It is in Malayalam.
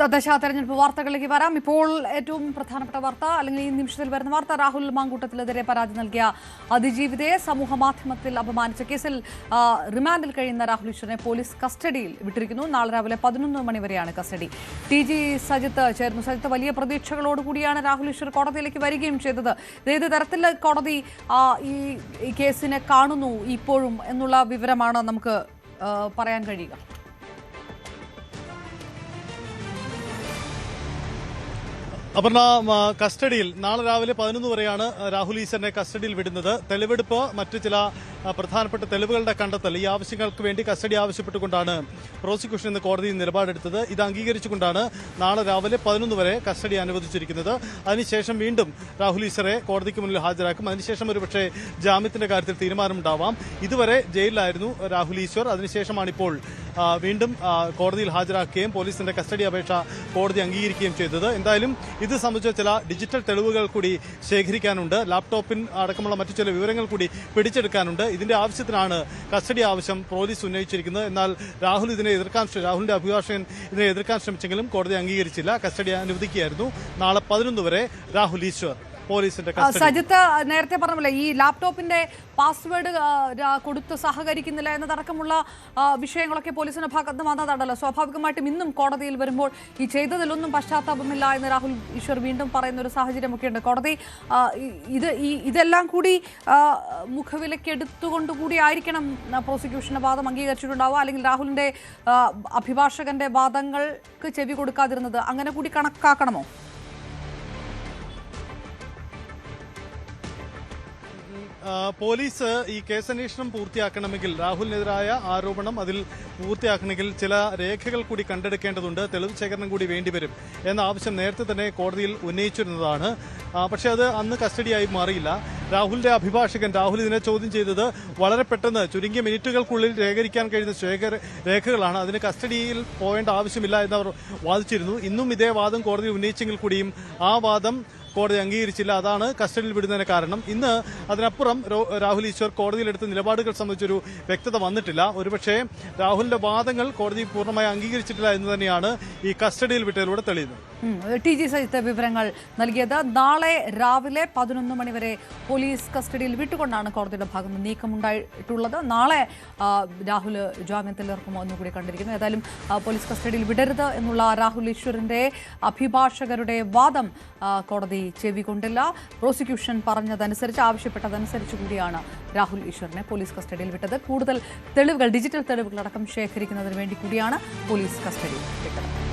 തദ്ദേശ തെരഞ്ഞെടുപ്പ് വാർത്തകളിലേക്ക് വരാം. ഇപ്പോൾ ഏറ്റവും പ്രധാനപ്പെട്ട വാർത്ത അല്ലെങ്കിൽ ഈ നിമിഷത്തിൽ വരുന്ന വാർത്ത രാഹുൽ മാങ്കൂട്ടത്തിലെതിരെ പരാതി നൽകിയ അതിജീവിതയെ സമൂഹ മാധ്യമത്തിൽ അപമാനിച്ച കേസിൽ റിമാൻഡിൽ കഴിയുന്ന രാഹുൽ ഈശ്വറിനെ പോലീസ് കസ്റ്റഡിയിൽ വിട്ടിരിക്കുന്നു. നാളെ രാവിലെ പതിനൊന്ന് മണിവരെയാണ് കസ്റ്റഡി. ടി ജി സജിത്ത് ചേർന്നു സജിത്ത് വലിയ പ്രതീക്ഷകളോടുകൂടിയാണ് രാഹുൽ ഈശ്വർ കോടതിയിലേക്ക് വരികയും ചെയ്തത്. ഏത് തരത്തിൽ കോടതി ഈ കേസിനെ കാണുന്നു ഇപ്പോഴും എന്നുള്ള വിവരമാണ് നമുക്ക് പറയാൻ കഴിയുക? അപർണ കസ്റ്റഡിയിൽ നാളെ രാവിലെ പതിനൊന്ന് വരെയാണ് രാഹുൽ ഈശ്വരനെ കസ്റ്റഡിയിൽ വിടുന്നത്. തെളിവെടുപ്പ് മറ്റു ചില പ്രധാനപ്പെട്ട തെളിവുകളുടെ കണ്ടെത്തൽ ഈ ആവശ്യങ്ങൾക്ക് വേണ്ടി കസ്റ്റഡി ആവശ്യപ്പെട്ടുകൊണ്ടാണ് പ്രോസിക്യൂഷൻ ഇന്ന് കോടതിയിൽ നിലപാടെടുത്തത്. ഇത് അംഗീകരിച്ചുകൊണ്ടാണ് നാളെ രാവിലെ പതിനൊന്ന് വരെ കസ്റ്റഡി അനുവദിച്ചിരിക്കുന്നത്. അതിനുശേഷം വീണ്ടും രാഹുൽ ഈശ്വറെ കോടതിക്ക് മുന്നിൽ ഹാജരാക്കും. അതിനുശേഷം ഒരുപക്ഷെ ജാമ്യത്തിന്റെ കാര്യത്തിൽ തീരുമാനമുണ്ടാവാം. ഇതുവരെ ജയിലിലായിരുന്നു രാഹുൽ ഈശ്വർ. അതിനുശേഷമാണ് ഇപ്പോൾ വീണ്ടും കോടതിയിൽ ഹാജരാക്കുകയും പോലീസിന്റെ കസ്റ്റഡി അപേക്ഷ കോടതി അംഗീകരിക്കുകയും ചെയ്തത്. എന്തായാലും ഇത് സംബന്ധിച്ച ചില ഡിജിറ്റൽ തെളിവുകൾ കൂടി ശേഖരിക്കാനുണ്ട്. ലാപ്ടോപ്പിൻ അടക്കമുള്ള മറ്റു ചില വിവരങ്ങൾ കൂടി പിടിച്ചെടുക്കാനുണ്ട്. ഇതിന്റെ ആവശ്യത്തിനാണ് കസ്റ്റഡി ആവശ്യം പോലീസ് ഉന്നയിച്ചിരിക്കുന്നത്. എന്നാൽ രാഹുൽ ഇതിനെ എതിർക്കാൻ രാഹുലിന്റെ അഭിഭാഷകൻ ഇതിനെ എതിർക്കാൻ ശ്രമിച്ചെങ്കിലും കോടതി അംഗീകരിച്ചില്ല. കസ്റ്റഡി അനുവദിക്കുകയായിരുന്നു. നാളെ പതിനൊന്ന് വരെ രാഹുൽ ഈശ്വർ. പോലീസിന്റെ സജിത്ത് നേരത്തെ പറഞ്ഞില്ലേ ഈ ലാപ്ടോപ്പിന്റെ പാസ്വേഡ് കൊടുത്ത് സഹകരിക്കുന്നില്ല എന്നതടക്കമുള്ള വിഷയങ്ങളൊക്കെ പോലീസിന്റെ ഭാഗത്ത് നിന്ന് വന്നതാണല്ലോ. സ്വാഭാവികമായിട്ടും ഇന്നും കോടതിയിൽ വരുമ്പോൾ ഈ ചെയ്തതിലൊന്നും പശ്ചാത്താപമില്ല എന്ന് രാഹുൽ ഈശ്വർ വീണ്ടും പറയുന്ന ഒരു സാഹചര്യമൊക്കെ ഉണ്ട് കോടതി ഇത് ഈ ഇതെല്ലാം കൂടി മുഖവിലക്കെടുത്തുകൊണ്ട് എടുത്തുകൊണ്ടുകൂടി ആയിരിക്കണം പ്രോസിക്യൂഷന്റെ വാദം അംഗീകരിച്ചിട്ടുണ്ടാവുക. അല്ലെങ്കിൽ രാഹുലിന്റെ അഭിഭാഷകന്റെ വാദങ്ങൾക്ക് ചെവി കൊടുക്കാതിരുന്നത് അങ്ങനെ കൂടി കണക്കാക്കണമോ? പോലീസ് ഈ കേസന്വേഷണം പൂർത്തിയാക്കണമെങ്കിൽ രാഹുലിനെതിരായ ആരോപണം അതിൽ പൂർത്തിയാക്കണമെങ്കിൽ ചില രേഖകൾ കൂടി കണ്ടെടുക്കേണ്ടതുണ്ട്. തെളിവ് ശേഖരണം കൂടി വേണ്ടിവരും എന്ന ആവശ്യം നേരത്തെ തന്നെ കോടതിയിൽ ഉന്നയിച്ചിരുന്നതാണ്. പക്ഷേ അത് അന്ന് കസ്റ്റഡിയായി മാറിയില്ല. രാഹുലിന്റെ അഭിഭാഷകൻ രാഹുൽ ഇതിനെ ചോദ്യം ചെയ്തത് വളരെ പെട്ടെന്ന് ചുരുങ്ങിയ മിനിറ്റുകൾക്കുള്ളിൽ ശേഖരിക്കാൻ കഴിയുന്ന രേഖകളാണ്. അതിന് കസ്റ്റഡിയിൽ പോകേണ്ട ആവശ്യമില്ല എന്നവർ വാദിച്ചിരുന്നു. ഇന്നും ഇതേ വാദം കോടതി ഉന്നയിച്ചെങ്കിൽ കൂടിയും ആ വാദം കോടതി അംഗീകരിച്ചില്ല. അതാണ് കസ്റ്റഡിയിൽ വിടുന്നതിന് കാരണം. ഇന്ന് അതിനപ്പുറം രാഹുൽ ഈശ്വർ കോടതിയിലെടുത്ത നിലപാടുകൾ സംബന്ധിച്ചൊരു വ്യക്തത വന്നിട്ടില്ല. ഒരുപക്ഷെ രാഹുലിന്റെ വാദങ്ങൾ കോടതി പൂർണമായി അംഗീകരിച്ചിട്ടില്ല എന്ന് തന്നെയാണ് ഈ കസ്റ്റഡിയിൽ വിട്ടതിലൂടെ തെളിയുന്നത്. ടി ജി സജിത്ത് വിവരങ്ങൾ നൽകിയത്. നാളെ രാവിലെ പതിനൊന്ന് മണിവരെ പോലീസ് കസ്റ്റഡിയിൽ വിട്ടുകൊണ്ടാണ് കോടതിയുടെ ഭാഗത്ത് നീക്കമുണ്ടായിട്ടുള്ളത്. നാളെ രാഹുൽ ജാമ്യത്തിൽ ഇറക്കുമോ എന്നുകൂടി കണ്ടിരിക്കുന്നു. ഏതായാലും പോലീസ് കസ്റ്റഡിയിൽ വിടരുത് എന്നുള്ള രാഹുൽ ഈശ്വറിന്റെ അഭിഭാഷകരുടെ വാദം കോടതി ചെവികൊണ്ടില്ല. പ്രോസിക്യൂഷൻ പറഞ്ഞതനുസരിച്ച് ആവശ്യപ്പെട്ടതനുസരിച്ച് കൂടിയാണ് രാഹുൽ ഈശ്വറിനെ പോലീസ് കസ്റ്റഡിയിൽ വിട്ടത്. കൂടുതൽ തെളിവുകൾ ഡിജിറ്റൽ തെളിവുകളടക്കം ശേഖരിക്കുന്നതിന് വേണ്ടി കൂടിയാണ് പോലീസ് കസ്റ്റഡിയിൽ വിട്ടത്.